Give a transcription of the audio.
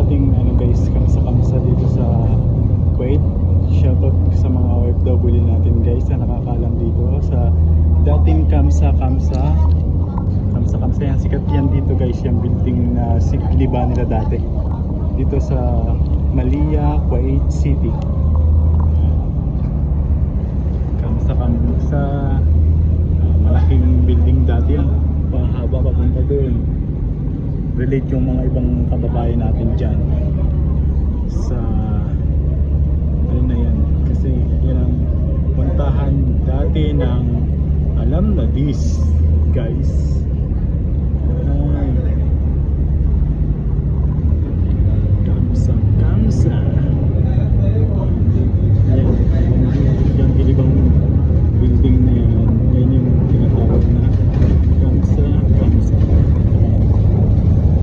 dating ano guys, kamsa kamsa dito sa Kuwait. Shoutout sa mga OFW natin guys na nakakalam dito sa dating kamsa kamsa. Kamsa kamsa yan, sikat yan dito guys, yung building na sigliba nila dati. Dito sa Malia, Kuwait City. Kamsa kamsa, ah, malaking building dati yan. Pahaba papunta doon. Relate yung mga ibang kababayan natin dyan. Sa ano na yan. Kasi yan ang puntahan dati ng alam na this guys